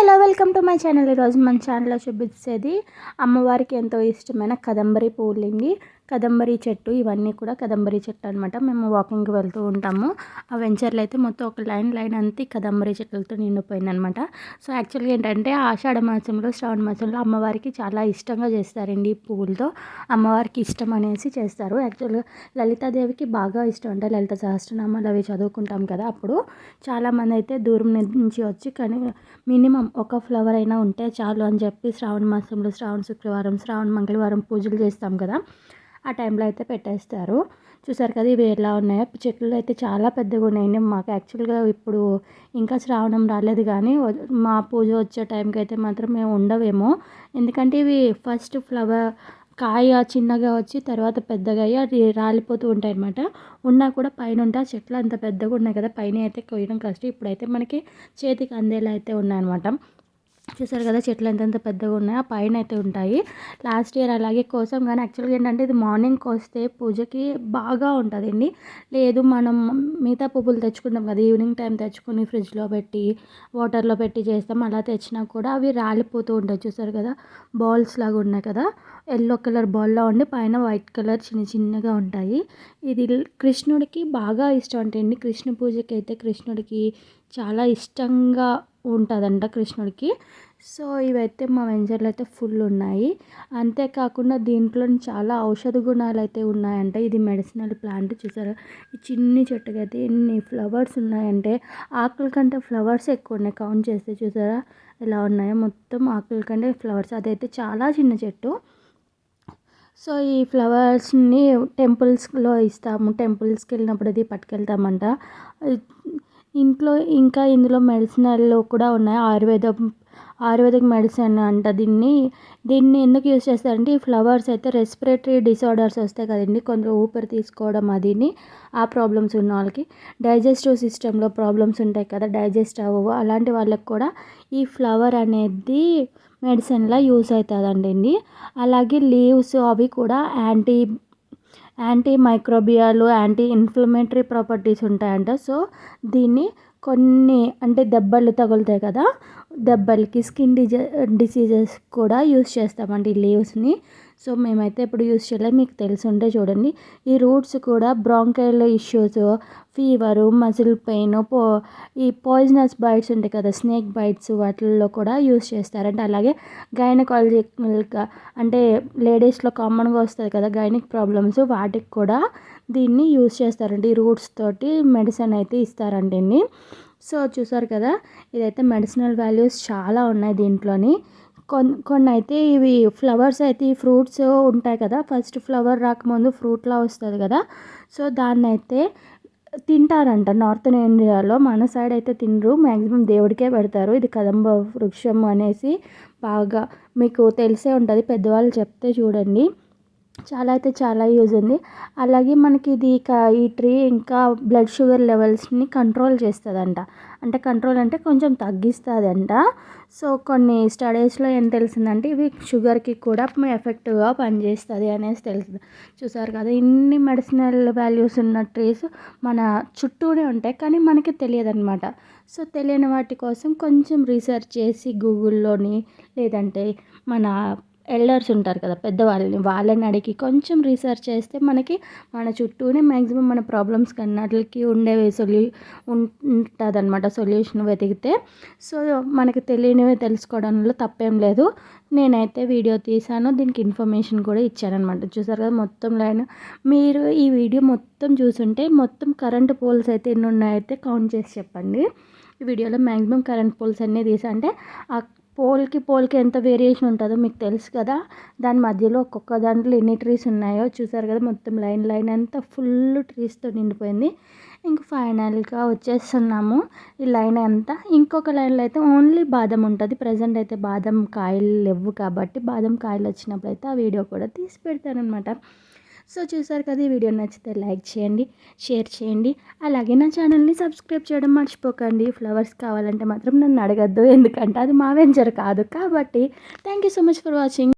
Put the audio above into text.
Hello welcome to my channel. ఈరోజు మన ఛానల్లో చూపించేది అమ్మవారికి ఎంతో ఇష్టమైన కదంబరి పూలండి కదంబరి చెట్టు ఇవన్నీ కూడా కదంబరి చెట్టు అనమాట మేము వాకింగ్కి వెళ్తూ ఉంటాము. ఆ వెంచర్లు అయితే మొత్తం ఒక లైన్ లైన్ అంతా కదంబరి చెట్లతో నిండిపోయిందనమాట సో యాక్చువల్గా ఏంటంటే ఆషాఢ మాసంలో శ్రావణ మాసంలో అమ్మవారికి చాలా ఇష్టంగా చేస్తారండి ఈ పువ్వులతో అమ్మవారికి ఇష్టం అనేసి చేస్తారు. యాక్చువల్గా లలితాదేవికి బాగా ఇష్టం అంటే. లలిత సహస్రనామాలు అవి చదువుకుంటాం కదా అప్పుడు. చాలామంది అయితే దూరం నుంచి వచ్చి కానీ మినిమం ఒక ఫ్లవర్ అయినా ఉంటే చాలు అని చెప్పి శ్రావణ మాసంలో శ్రావణ శుక్రవారం శ్రావణ మంగళవారం పూజలు చేస్తాం కదా. ఆ టైంలో అయితే పెట్టేస్తారు. చూసారు కదా ఇవి ఎలా ఉన్నాయో. చెట్లు అయితే చాలా పెద్దగా ఉన్నాయండి. మాకు యాక్చువల్గా ఇప్పుడు ఇంకా శ్రావణం రాలేదు కానీ మా పూజ వచ్చే టైంకి అయితే మాత్రం మేము ఉండవేమో. ఎందుకంటే ఇవి ఫస్ట్ ఫ్లవర్ కాయ చిన్నగా వచ్చి తర్వాత పెద్దగా అయ్యి అది రాలిపోతూ ఉంటాయి అనమాట ఉన్నా కూడా పైన ఉంటే చెట్లు అంత పెద్దగా ఉన్నాయి కదా. పైన అయితే కొయ్యడం కష్టం. ఇప్పుడైతే మనకి చేతికి అందేలా అయితే ఉన్నాయన్నమాట చూసారు కదా చెట్లు ఎంతెంత పెద్దగా ఉన్నాయో పైన అయితే ఉంటాయి. లాస్ట్ ఇయర్ అలాగే కోసం కానీ యాక్చువల్గా ఏంటంటే ఇది మార్నింగ్ కోస్తే పూజకి బాగా ఉంటుందండి. లేదు మనం మిగతా పువ్వులు తెచ్చుకుంటాం కదా ఈవినింగ్ టైం తెచ్చుకుని ఫ్రిడ్జ్లో పెట్టి వాటర్లో పెట్టి చేస్తాం అలా తెచ్చినా కూడా అవి రాలిపోతూ ఉంటాయి. చూసారు కదా బాల్స్ లాగా ఉన్నాయి కదా. ఎల్లో కలర్ బాల్లో ఉండి పైన వైట్ కలర్ చిన్న చిన్నగా ఉంటాయి. ఇది కృష్ణుడికి బాగా ఇష్టం అంటే కృష్ణ పూజకి అయితే కృష్ణుడికి చాలా ఇష్టంగా ఉంటుందంట కృష్ణుడికి. సో ఇవైతే మా వెంచర్లో అయితే ఫుల్ ఉన్నాయి. అంతేకాకుండా దీంట్లో చాలా ఔషధ గుణాలు అయితే ఉన్నాయంట. ఇది మెడిసినల్ ప్లాంట్ చూసారా? ఈ చిన్ని చెట్టుకి అయితే ఎన్ని ఫ్లవర్స్ ఉన్నాయంటే ఆకుల కంటే ఫ్లవర్స్ ఎక్కువ ఉన్నాయి. కౌంట్ చేస్తే చూసారా? ఎలా ఉన్నాయో మొత్తం ఆకుల కంటే ఫ్లవర్స్. అదైతే చాలా చిన్న చెట్టు. సో ఈ ఫ్లవర్స్ని టెంపుల్స్లో ఇస్తాము. టెంపుల్స్కి వెళ్ళినప్పుడు అది పట్టుకెళ్తామంట. ఇంట్లో ఇంకా ఇందులో మెడిసినల్లో కూడా ఉన్నాయి. ఆయుర్వేదం ఆయుర్వేదిక్ మెడిసిన్ అంట దీన్ని. దీన్ని ఎందుకు యూజ్ చేస్తారంటే ఈ ఫ్లవర్స్ అయితే రెస్పిరేటరీ డిసార్డర్స్ వస్తాయి కదండి. కొందరు ఊపిరి తీసుకోవడం అదిని ఆ ప్రాబ్లమ్స్ ఉన్న వాళ్ళకి. డైజెస్టివ్ సిస్టంలో ప్రాబ్లమ్స్ ఉంటాయి కదా డైజెస్ట్ అవ్వవు. అలాంటి వాళ్ళకి కూడా ఈ ఫ్లవర్ అనేది మెడిసిన్లా యూస్ అవుతుందండి. అలాగే లీవ్స్ అవి కూడా యాంటీ యాంటీ మైక్రోబియాలు యాంటీ ఇన్ఫ్లమేటరీ ప్రాపర్టీస్ ఉంటాయంట. సో దీన్ని కొన్ని అంటే దెబ్బలు తగులుతాయి కదా. దెబ్బలకి స్కిన్ డిజ డిసీజెస్ కూడా యూస్ చేస్తామండి ఈ లీవ్స్ని. సో మేమైతే ఇప్పుడు యూస్ చేయలేదు. మీకు తెలిసి ఉంటే చూడండి. ఈ రూట్స్ కూడా bronchial issues fever muscle pain పో ఈ పాయిజనస్ బైట్స్ ఉంటాయి కదా స్నేక్ బైట్స్ వాటిల్లో కూడా యూస్ చేస్తారంటే అలాగే గైనకాలజికల్గా అంటే లేడీస్లో కామన్గా వస్తుంది కదా గైనిక్ ప్రాబ్లమ్స్ వాటికి కూడా దీన్ని యూస్ చేస్తారండి. ఈ రూట్స్ తోటి మెడిసిన్ అయితే ఇస్తారండి సో చూసారు కదా ఇదైతే మెడిసినల్ వాల్యూస్ చాలా ఉన్నాయి దీంట్లోని. కొన్ని కొన్ని అయితే ఇవి ఫ్లవర్స్ అయితే ఈ ఫ్రూట్స్ ఉంటాయి కదా ఫస్ట్ ఫ్లవర్ రాకముందు ఫ్రూట్లా వస్తుంది కదా. సో దాన్ని అయితే తింటారంట నార్త్ ఇండియాలో మన సైడ్ అయితే తినరు మ్యాక్సిమం దేవుడికే పెడతారు. ఇది కదంబ వృక్షం అనేసి బాగా మీకు తెలిసే ఉంటుంది పెద్దవాళ్ళు చెప్తే చూడండి. చాలా అయితే చాలా యూజ్ ఉంది. అలాగే మనకి ఇది ఈ ట్రీ ఇంకా బ్లడ్ షుగర్ లెవెల్స్ని కంట్రోల్ చేస్తుందంట. అంటే కంట్రోల్ అంటే కొంచెం తగ్గిస్తుందంట. సో కొన్ని స్టడీస్లో ఏం తెలిసిందంటే ఇవి షుగర్కి కూడా ఎఫెక్టివ్గా పనిచేస్తుంది అనేసి తెలుస్తుంది చూసారు కదా ఇన్ని మెడిసినల్ వాల్యూస్ ఉన్న ట్రీస్ మన చుట్టూనే ఉంటాయి. కానీ మనకి తెలియదు అనమాట సో తెలియని వాటి కోసం కొంచెం రీసెర్చ్ చేసి గూగుల్లోని లేదంటే మన ఎల్డర్స్ ఉంటారు కదా పెద్దవాళ్ళని వాళ్ళని అడిగి కొంచెం రీసెర్చ్ చేస్తే మనకి మన చుట్టూనే మ్యాక్సిమం మన ప్రాబ్లమ్స్ కన్నట్లకి ఉండేవి సొల్యూ ఉంటుంది అనమాట సొల్యూషన్ వెతికితే. సో మనకి తెలియనివి తెలుసుకోవడంలో తప్పేం లేదు. నేనైతే వీడియో తీసాను దీనికి ఇన్ఫర్మేషన్ కూడా ఇచ్చానమాట చూసారు కదా మొత్తం లైన్. మీరు ఈ వీడియో మొత్తం చూసుంటే మొత్తం కరెంట్ పోల్స్ అయితే ఎన్ని ఉన్నాయైతే కౌంట్ చేసి చెప్పండి. ఈ వీడియోలో మ్యాక్సిమం కరెంట్ పోల్స్ అన్నీ తీసా అంటే పోల్కి పోల్కి ఎంత వేరియేషన్ ఉంటుందో మీకు తెలుసు కదా. దాని మధ్యలో ఒక్కొక్క దాంట్లో ఎన్ని ట్రీస్ ఉన్నాయో చూసారు కదా మొత్తం లైన్ లైన్ అంతా ఫుల్ ట్రీస్తో నిండిపోయింది. ఇంక ఫైనల్గా వచ్చేస్తున్నాము ఈ లైన్ అంతా. ఇంకొక లైన్లో అయితే ఓన్లీ బాదం ఉంటుంది. ప్రజెంట్ అయితే బాదం కాయలు లేవు కాబట్టి బాదం కాయలు వచ్చినప్పుడు అయితే ఆ వీడియో కూడా తీసి పెడతానమాట సో చూసారు కదా ఈ వీడియో నచ్చితే లైక్ చేయండి షేర్ చేయండి. అలాగే నా ఛానల్ని సబ్స్క్రైబ్ చేయడం మర్చిపోకండి. ఫ్లవర్స్ కావాలంటే మాత్రం నన్ను అడగద్దు ఎందుకంటే అది మా వెంచర్ కాదు. కాబట్టి thank you so much for watching